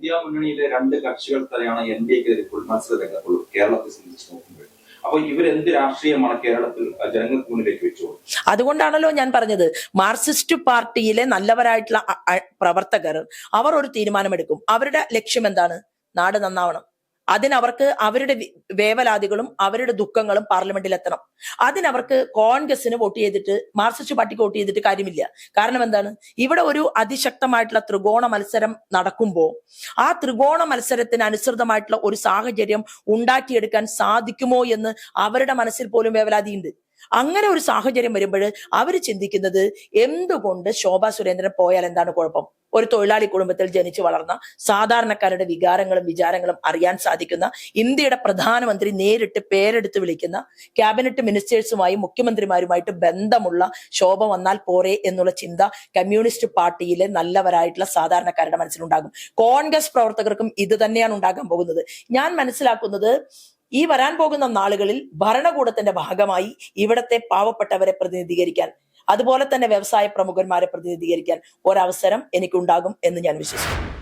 India മുന്നണിയിലെ രണ്ട് കക്ഷികൾ തന്നെയാണ് എൻ ഡി എക്കെതിരെ ഇപ്പോൾ മത്സര രംഗത്തുള്ളൂ കേരളത്തെ സംബന്ധിച്ച് നോക്കുമ്പോൾ. അപ്പൊ ഇവരെന്ത് രാഷ്ട്രീയമാണ് കേരളത്തിൽ ജനങ്ങൾക്ക് മുന്നിലേക്ക് വെച്ചു അതുകൊണ്ടാണല്ലോ ഞാൻ പറഞ്ഞത്. മാർക്സിസ്റ്റ് പാർട്ടിയിലെ നല്ലവരായിട്ടുള്ള പ്രവർത്തകർ അവർ ഒരു തീരുമാനമെടുക്കും. അവരുടെ ലക്ഷ്യം എന്താണ്? നാട് നന്നാവണം. അതിനവർക്ക് അവരുടെ വേവലാതികളും അവരുടെ ദുഃഖങ്ങളും പാർലമെന്റിൽ എത്തണം അതിനവർക്ക് കോൺഗ്രസിന് വോട്ട് ചെയ്തിട്ട് മാർക്സിസ്റ്റ് പാർട്ടിക്ക് വോട്ട് ചെയ്തിട്ട് കാര്യമില്ല. കാരണം എന്താണ്? ഇവിടെ ഒരു അതിശക്തമായിട്ടുള്ള ത്രികോണ മത്സരം നടക്കുമ്പോൾ ആ ത്രികോണ മത്സരത്തിന് അനുസൃതമായിട്ടുള്ള ഒരു സാഹചര്യം ഉണ്ടാക്കിയെടുക്കാൻ സാധിക്കുമോ എന്ന് അവരുടെ മനസ്സിൽ പോലും വേവലാതിയുണ്ട്. അങ്ങനെ ഒരു സാഹചര്യം വരുമ്പോൾ അവർ ചിന്തിക്കുന്നത് എന്തുകൊണ്ട് ശോഭാ സുരേന്ദ്രൻ പോയാൽ എന്താണ് കുഴപ്പം? ഒരു തൊഴിലാളി കുടുംബത്തിൽ ജനിച്ചു വളർന്ന സാധാരണക്കാരുടെ വികാരങ്ങളും വിചാരങ്ങളും അറിയാൻ സാധിക്കുന്ന ഇന്ത്യയുടെ പ്രധാനമന്ത്രി നേരിട്ട് പേരെടുത്ത് വിളിക്കുന്ന ക്യാബിനറ്റ് മിനിസ്റ്റേഴ്സുമായും മുഖ്യമന്ത്രിമാരുമായിട്ട് ബന്ധമുള്ള ശോഭ വന്നാൽ പോരെ എന്നുള്ള ചിന്ത കമ്മ്യൂണിസ്റ്റ് പാർട്ടിയിലെ നല്ലവരായിട്ടുള്ള സാധാരണക്കാരുടെ മനസ്സിലുണ്ടാകും. കോൺഗ്രസ് പ്രവർത്തകർക്കും ഇത് തന്നെയാണ് ഉണ്ടാകാൻ പോകുന്നത്. ഞാൻ മനസ്സിലാക്കുന്നത് ഈ വരാൻ പോകുന്ന നാളുകളിൽ ഭരണകൂടത്തിന്റെ ഭാഗമായി ഇവിടത്തെ പാവപ്പെട്ടവരെ പ്രതിനിധീകരിക്കാൻ അതുപോലെ തന്നെ വ്യവസായ പ്രമുഖന്മാരെ പ്രതിനിധീകരിക്കാൻ ഒരവസരം എനിക്കുണ്ടാകും എന്ന് ഞാൻ വിശ്വസിക്കുന്നു.